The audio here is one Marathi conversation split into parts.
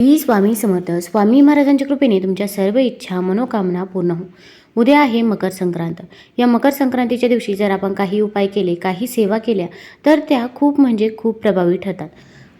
ही स्वामी समर्थ. स्वामी महाराजांच्या कृपेने तुमच्या सर्व इच्छा मनोकामना पूर्ण हो उद्या आहे मकर संक्रांत. या मकर संक्रांतीच्या दिवशी जर आपण काही उपाय केले काही सेवा केल्या तर त्या खूप म्हणजे खूप प्रभावी ठरतात.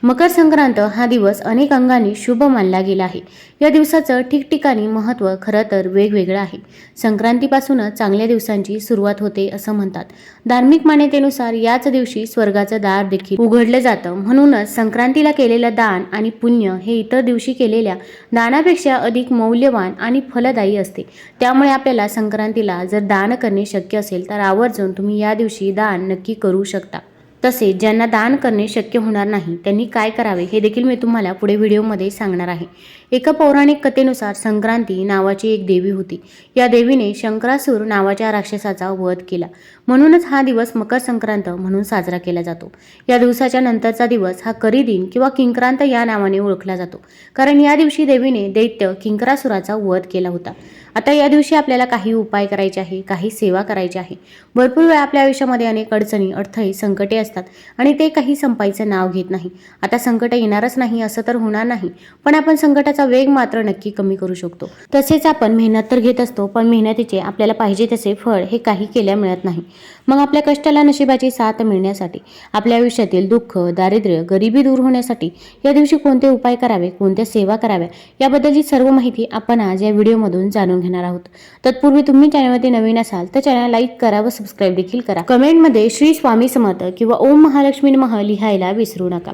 मकर संक्रांत हा दिवस अनेक अंगांनी शुभ मानला गेला आहे. या दिवसाचं ठिकठिकाणी महत्त्व खरं तर वेगवेगळं आहे. संक्रांतीपासूनच चांगल्या दिवसांची सुरुवात होते असं म्हणतात. धार्मिक मान्यतेनुसार याच दिवशी स्वर्गाचं दार देखील उघडलं जातं. म्हणूनच संक्रांतीला केलेलं दान आणि पुण्य हे इतर दिवशी केलेल्या दानापेक्षा अधिक मौल्यवान आणि फलदायी असते. त्यामुळे आपल्याला संक्रांतीला जर दान करणे शक्य असेल तर आवर्जून तुम्ही या दिवशी दान नक्की करू शकता. तसेच ज्यांना दान करणे शक्य होणार नाही त्यांनी काय करावे हे देखील मी तुम्हाला पुढे व्हिडिओमध्ये सांगणार आहे. एका पौराणिक कथेनुसार संक्रांती नावाची एक देवी होती. या देवीने शंकरासूर नावाच्या राक्षसाचा वध केला. म्हणूनच हा दिवस मकर संक्रांत म्हणून साजरा केला जातो. या दिवसाच्या नंतरचा दिवस हा करी दिन किंवा किंक्रांत या नावाने ओळखला जातो. कारण या दिवशी देवीने दैत्य किंकरासुराचा वध केला होता. आता या दिवशी आपल्याला काही उपाय करायचे आहे काही सेवा करायची आहे. भरपूर वेळा आपल्या आयुष्यामध्ये अनेक अडचणी अडथळे संकटे असतात आणि ते काही संपायचं नाव घेत नाही. आता संकट येणारच नाही असं तर होणार नाही. पण आपण संकटाचा वेग मात्र नक्की कमी करू शकतो. तसेच आपण मेहनत तर घेत असतो पण मेहनतीचे आपल्याला पाहिजे तसे फळ हे काही केल्या मिळत नाही. मग आपल्या कष्टाला नशिबाची साथ मिळण्यासाठी आपल्या आयुष्यातील दुःख दारिद्र्य गरिबी दूर होण्यासाठी या दिवशी कोणते उपाय करावे कोणत्या सेवा कराव्या याबद्दलची सर्व माहिती आपण आज या व्हिडिओमधून जाणून घेणार आहोत. तत्पूर्वी तुम्ही चॅनलमध्ये नवीन असाल तर चॅनल लाईक करा व सबस्क्राईब देखील करा. कमेंटमध्ये श्री स्वामी समर्थ किंवा ओम महालक्ष्मी मह लिहायला विसरू नका.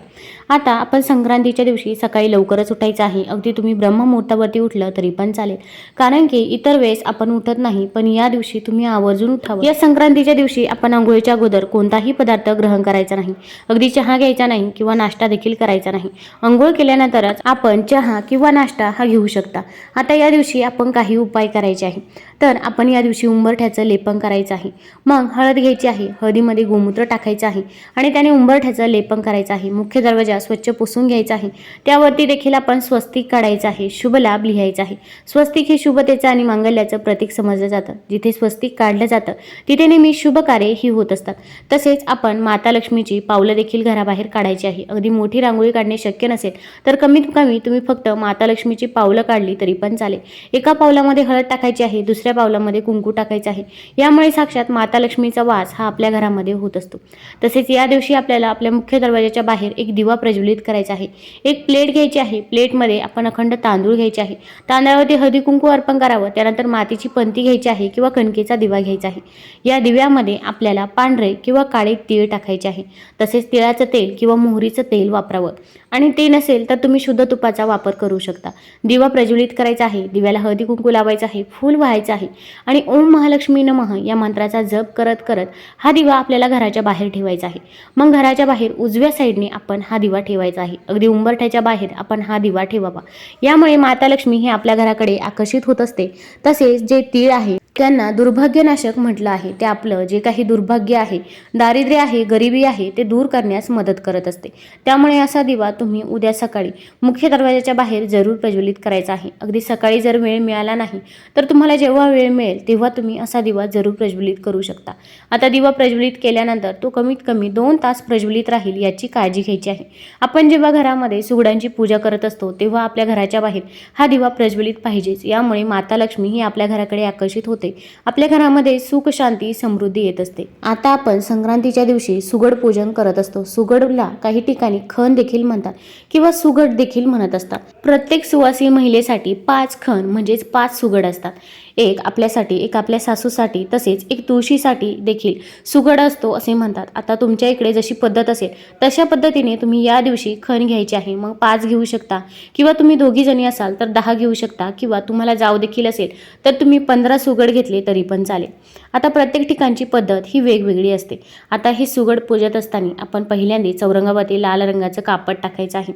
आता आपण संक्रांतीच्या दिवशी सकाळी लवकरच उठायचं आहे. अगदी तुम्ही ब्रह्ममुहूर्तावरती उठलं तरी पण चालेल. कारण की इतर वेळेस आपण उठत नाही पण या दिवशी तुम्ही आवर्जून उठावं. या संक्रांतीच्या दिवशी आपण आंघोळीच्या अगोदर कोणताही पदार्थ ग्रहण करायचा नाही. अगदी चहा घ्यायचा नाही किंवा नाश्ता देखील करायचा नाही. आंघोळ केल्यानंतरच आपण चहा किंवा नाश्ता हा घेऊ शकता. आता या दिवशी आपण काही उपाय करायचे आहे. तर आपण या दिवशी उंबरठ्याचं लेपन करायचं आहे. मग हळद घ्यायची आहे हळदीमध्ये गोमूत्र टाकायचं आहे आणि त्याने उंबरठ्याचं लेपन करायचं आहे. मुख्य दरवाजा स्वच्छ पुसून घ्यायचा आहे. त्यावरती देखील आपण स्वस्तिक काढायचं आहे शुभ लाभ लिहायचा आहे. स्वस्तिक हे शुभतेचं आणि मांगल्याचं प्रतीक समजलं जातं. जिथे स्वस्तिक काढलं जातं तिथे नेहमी शुभ कार्य ही होत असतात. तसेच आपण माता लक्ष्मीची पावलं देखील घराबाहेर काढायची आहे. अगदी मोठी रांगोळी काढणे शक्य नसेल तर कमीत कमी तुम्ही फक्त माता लक्ष्मीची पावलं काढली तरी पण चालेल. एका पावलामध्ये हळद टाकायची आहे दुसऱ्या पावलामध्ये कुंकू टाकायचं आहे. यामुळे साक्षात माता लक्ष्मीचा वास हा आपल्या घरामध्ये होत असतो. तसेच या दिवशी आपल्याला आपल्या मुख्य दरवाजाच्या बाहेर एक दिवा प्रज्वलित करायचा आहे. एक प्लेट घ्यायची आहे. प्लेटमध्ये आपण अखंड तांदूळ घ्यायचे आहे. तांदळावरती हळदी कुंकू अर्पण करावं त्यानंतर मातीची पंती घ्यायची आहे किंवा कणकेचा दिवा घ्यायचा आहे. या दिव्यामध्ये आपल्याला पांढरे किंवा काळे तीळ टाकायचे आहे. तसेच तिळाचं तेल किंवा मोहरीचं तेल वापरावं. आणि ते नसेल तर तुम्ही शुद्ध तुपाचा वापर करू शकता. दिवा प्रज्वलित करायचा आहे दिव्याला हळदी कुंकू लावायचा आहे फूल व्हायचं आहे आणि ओम महालक्ष्मी नमः या मंत्राचा जप करत करत हा दिवा आपल्याला घराच्या बाहेर ठेवायचा आहे. मग घराच्या बाहेर उजव्या साईडने आपण हा दिवा ठेवायचा आहे. अगदी उंबरठ्याच्या बाहेर आपण हा दिवा ठेवावा. यामुळे माता लक्ष्मी हे आपल्या घराकडे आकर्षित होत असते. तसेच जे तीळ आहे त्यांना दुर्भाग्यनाशक म्हटलं आहे. ते आपलं जे काही दुर्भाग्य आहे दारिद्र्य आहे गरिबी आहे ते दूर करण्यास मदत करत असते. त्यामुळे असा दिवा तुम्ही तुम्ही उद्या सकाळी मुख्य दरवाजाच्या बाहेर जरूर प्रज्वलित करायचा आहे. अगदी सकाळी जर वेळ मिळाला नाही तर तुम्हाला जेव्हा वेळ मिळेल तेव्हा तुम्ही असा दिवा जरूर प्रज्वलित करू शकता. आता दिवा प्रज्वलित केल्यानंतर तो कमीत कमी दोन तास प्रज्वलित राहील याची काळजी घ्यायची आहे. आपण जेव्हा घरामध्ये सुगडांची पूजा करत असतो तेव्हा आपल्या घराच्या बाहेर हा दिवा प्रज्वलित पाहिजेच. यामुळे माता लक्ष्मी ही आपल्या घराकडे आकर्षित होते. आपल्या घरामध्ये सुख शांती समृद्धी येत असते. आता आपण संक्रांतीच्या दिवशी सुगड पूजन करत असतो. सुगडला काही ठिकाणी खण देखील म्हणतात. किंवा सुगड देखील म्हणत असतात. प्रत्येक सुवासी महिलेसाठी पाच खण म्हणजेच पाच सुगड असतात. एक आपल्यासाठी एक आपल्या सासूसाठी तसेच एक तुळशीसाठी देखील सुगड असतो असे म्हणतात. आता तुमच्या इकडे जशी पद्धत असेल तशा पद्धतीने तुम्ही या दिवशी खण घ्यायची आहे. मग पाच घेऊ शकता. किंवा तुम्ही दोघी जणी असाल तर दहा घेऊ शकता. किंवा तुम्हाला जाव देखील असेल तर तुम्ही पंधरा सुगड घेतले तरी पण चालेल. आता प्रत्येक ठिकाणची पद्धत ही वेगवेगळी असते. आता हे सुगड पूजत असताना आपण पहिल्यांदा चौरंगावरती लाल रंगाचं कापड टाकायचं आहे.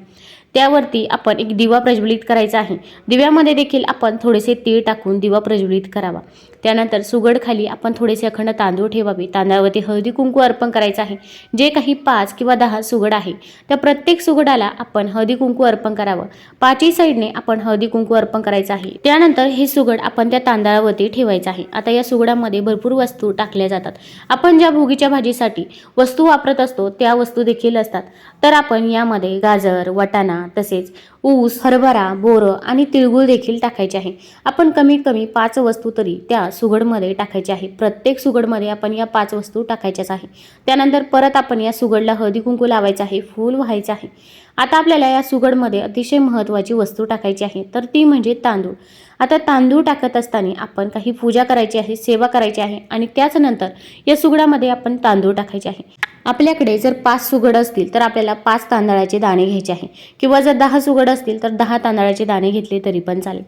त्यावरती आपण एक दिवा प्रज्वलित करायचा आहे. दिव्यामध्ये देखील आपण थोडेसे तीळ टाकून दिवा प्रज्वलित करावा. त्यानंतर सुगडखाली आपण थोडेसे अखंड तांदूळ ठेवावे. तांदळावरती हळदी कुंकू अर्पण करायचं आहे. जे काही पाच किंवा दहा सुगड आहे त्या प्रत्येक सुगडाला आपण हळदी कुंकू अर्पण करावं. पाचही साईडने आपण हळदी कुंकू अर्पण करायचं आहे. त्यानंतर हे सुगड आपण त्या तांदळावरती ठेवायचं आहे. आता या सुगडामध्ये भरपूर वस्तू टाकल्या जातात. आपण ज्या भोगीच्या भाजीसाठी वस्तू वापरत असतो त्या वस्तू देखील असतात. तर आपण यामध्ये गाजर वटाणा तसेच ऊस हरभरा बोरं आणि तिळगुळ देखील टाकायचे आहे. आपण कमीत कमी पाच वस्तू तरी त्या सुगडमध्ये टाकायचे आहे. प्रत्येक सुगडमध्ये आपण या पाच वस्तू टाकायच्याच आहे. त्यानंतर परत आपण या सुगडला हळदी कुंकू लावायचं आहे. फूल व्हायचं आहे. आता आपल्याला या सुगडमध्ये अतिशय महत्त्वाची वस्तू टाकायची आहे. तर ती म्हणजे तांदूळ. आता तांदूळ टाकत असताना आपण काही पूजा करायची आहे सेवा करायची आहे आणि त्याचनंतर या सुगडामध्ये आपण तांदूळ टाकायचे आहे. आपल्याकडे जर पाच सुगड असतील तर आपल्याला पाच तांदळाचे दाणे घ्यायचे आहे. किंवा जर दहा सुगड असतील तर दहा तांदळाचे दाणे घेतले तरी पण चालेल.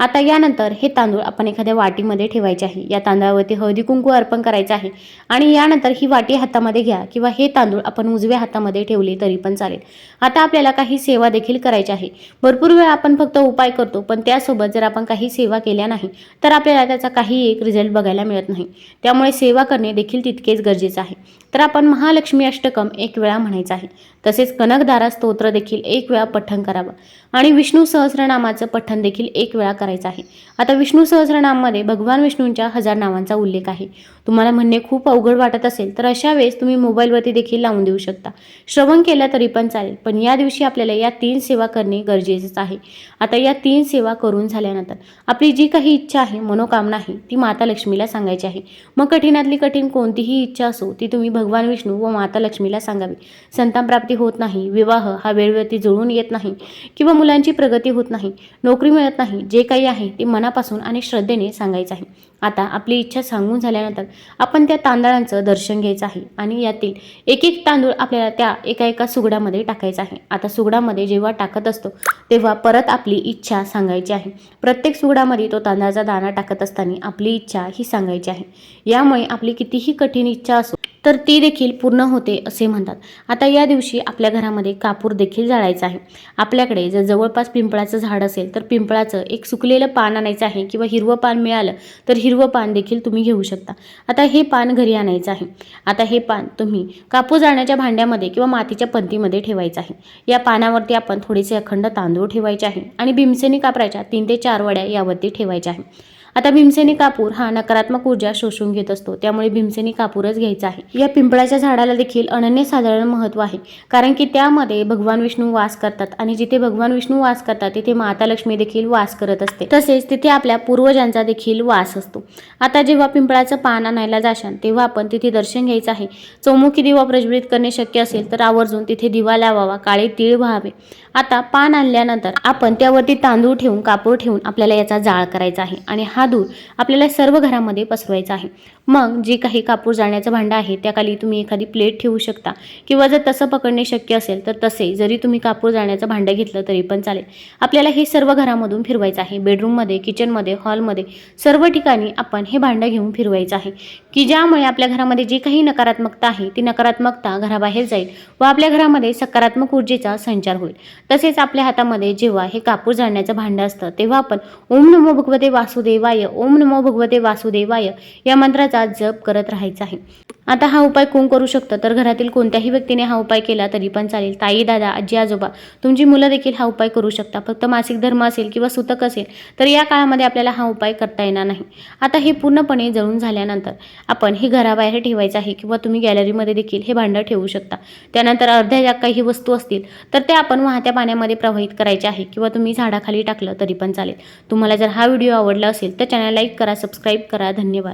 आता यानंतर हे तांदूळ आपण एखाद्या वाटीमध्ये ठेवायचे आहे. या तांदळावरती हळदी कुंकू अर्पण करायचं आहे. आणि यानंतर ही वाटी हातामध्ये घ्या किंवा हे तांदूळ आपण उजव्या हातामध्ये ठेवले तरी पण चालेल. आता आपल्याला काही सेवा देखील करायची आहे. भरपूर वेळा आपण फक्त उपाय करतो पण त्यासोबत जर आपण काही सेवा केल्या नाही तर आपल्याला त्याचा काही एक रिझल्ट बघायला मिळत नाही. त्यामुळे सेवा करणे देखील तितकेच गरजेचं आहे. तर आपण महालक्ष्मी अष्टकम एक वेळा म्हणायचं आहे. तसेच कनकदारा स्तोत्र देखील एक वेळा पठण करावं. आणि विष्णू सहस्रनामाचं पठण देखील एक वेळा करायचं आहे. आता विष्णू सहस्रनाममध्ये भगवान विष्णूंच्या हजार नावांचा उल्लेख आहे. तुम्हाला म्हणणे खूप अवघड वाटत असेल तर अशा वेळेस तुम्ही मोबाईलवरती देखील लावून देऊ शकता. श्रवण केलं तरी पण चालेल पण या दिवशी आपल्याला या तीन सेवा करणे गरजेचंच आहे. आता या तीन सेवा करून झाल्यानंतर आपली जी काही इच्छा आहे मनोकामना आहे ती माता लक्ष्मीला सांगायची आहे. मग कठीणातली कठीण कोणतीही इच्छा असो ती तुम्ही भगवान विष्णू व माता लक्ष्मीला सांगावी. संतान प्राप्ती होत नाही. विवाह हा वेळवरती जुळून येत नाही किंवा मुलांची प्रगती होत नाही. नोकरी मिळत नाही. जे काही आहे ते मनापासून आणि श्रद्धेने सांगायचं आहे. आता आपली इच्छा सांगून झाल्यानंतर आपण त्या तांदळांचं दर्शन घ्यायचं आहे आणि यातील एक एक तांदूळ आपल्याला त्या एका एका सुगडामध्ये टाकायचा आहे. आता सुगडामध्ये जेव्हा टाकत असतो तेव्हा परत आपली इच्छा सांगायची आहे. प्रत्येक सुगडामध्ये तो तांदळाचा दाणा टाकत असताना आपली इच्छा ही सांगायची आहे. यामुळे आपली कितीही कठीण इच्छा असो तर ती देखील पूर्ण होते असे म्हणतात. आता या दिवशी आपल्या घरामध्ये कापूर देखील जाळायचा आहे. आपल्याकडे जर जवळपास पिंपळाचं झाड असेल तर पिंपळाचं एक सुकलेलं पान आणायचं आहे किंवा हिरवं पान मिळालं तर हिरवं पान देखील तुम्ही घेऊ शकता. आता हे पान घरी आणायचं आहे. आता हे पान तुम्ही कापूर जाळण्याच्या भांड्यामध्ये किंवा मातीच्या पंतीमध्ये ठेवायचं आहे. या पानावरती आपण थोडेसे अखंड तांदूळ ठेवायचे आहे आणि भीमसेनी कापराच्या तीन ते चार वड्या यावरती ठेवायच्या आहे. आता भीमसेनी कापूर हा नकारात्मक ऊर्जा शोषून घेत असतो. त्यामुळे भीमसेनी कापूरच घ्यायचा आहे. या पिंपळाच्या झाडाला देखील अनन्यसाधारण महत्त्व आहे. कारण की त्यामध्ये भगवान विष्णू वास करतात आणि जिथे भगवान विष्णू वास करतात तिथे माता लक्ष्मी देखील वास करत असते. तसेच तिथे आपल्या पूर्वजांचा देखील वास असतो. आता जेव्हा पिंपळाचं पान आणायला जाशान तेव्हा आपण तिथे दर्शन घ्यायचं आहे. चौमुखी दिवा प्रज्वलित करणे शक्य असेल तर आवर्जून तिथे दिवा लावावा काळे तीळ व्हावे. आता पान आणल्यानंतर आपण त्यावरती तांदूळ ठेवून कापूर ठेवून आपल्याला याचा जाळ करायचा आहे. आणि हा धूर आपल्याला सर्व घरामध्ये पसरवायचा आहे. मग जे काही कापूर जाळण्याचं भांडं आहे त्याखाली तुम्ही एखादी प्लेट ठेवू शकता. किंवा जर तसं पकडणे शक्य असेल तर तसे जरी तुम्ही कापूर जाळण्याचं भांडं घेतलं तरी पण चालेल. आपल्याला हे सर्व घरामधून फिरवायचं आहे. बेडरूममध्ये किचनमध्ये हॉलमध्ये सर्व ठिकाणी आपण हे भांडं घेऊन फिरवायचं आहे. की ज्यामुळे आपल्या घरामध्ये जी काही नकारात्मकता आहे ती नकारात्मकता घराबाहेर जाईल व आपल्या घरामध्ये सकारात्मक ऊर्जेचा संचार होईल. तसेच आपल्या हातामध्ये जेव्हा हे कापूर जाळण्याचं भांडं असतं तेव्हा आपण ओम नमो भगवते वासुदेवाय ओम नमो भगवते वासुदेवाय या मंत्राचा जप करत राहायचा आहे. आता हा उपाय कोण करू शकतं? तर घरातील कोणत्याही व्यक्तीने हा उपाय केला तरी पण चालेल. ताई दादा आजी आजोबा तुमची मुलं देखील हा उपाय करू शकता. फक्त मासिक धर्म असेल किंवा सुतक असेल तर या काळामध्ये आपल्याला हा उपाय करता येणार नाही. आता हे पूर्णपणे जळून झाल्यानंतर आपण हे घराबाहेर ठेवायचं आहे किंवा तुम्ही गॅलरीमध्ये देखील हे भांडं ठेवू शकता. त्यानंतर अर्ध्या ज्या काही वस्तू असतील तर त्या आपण वाहत्या पाण्यामध्ये प्रवाहित करायचे आहे किंवा तुम्ही झाडाखाली टाकलं तरी पण चालेल. तुम्हाला जर हा व्हिडिओ आवडला असेल तर चॅनल लाईक करा सबस्क्राईब करा. धन्यवाद.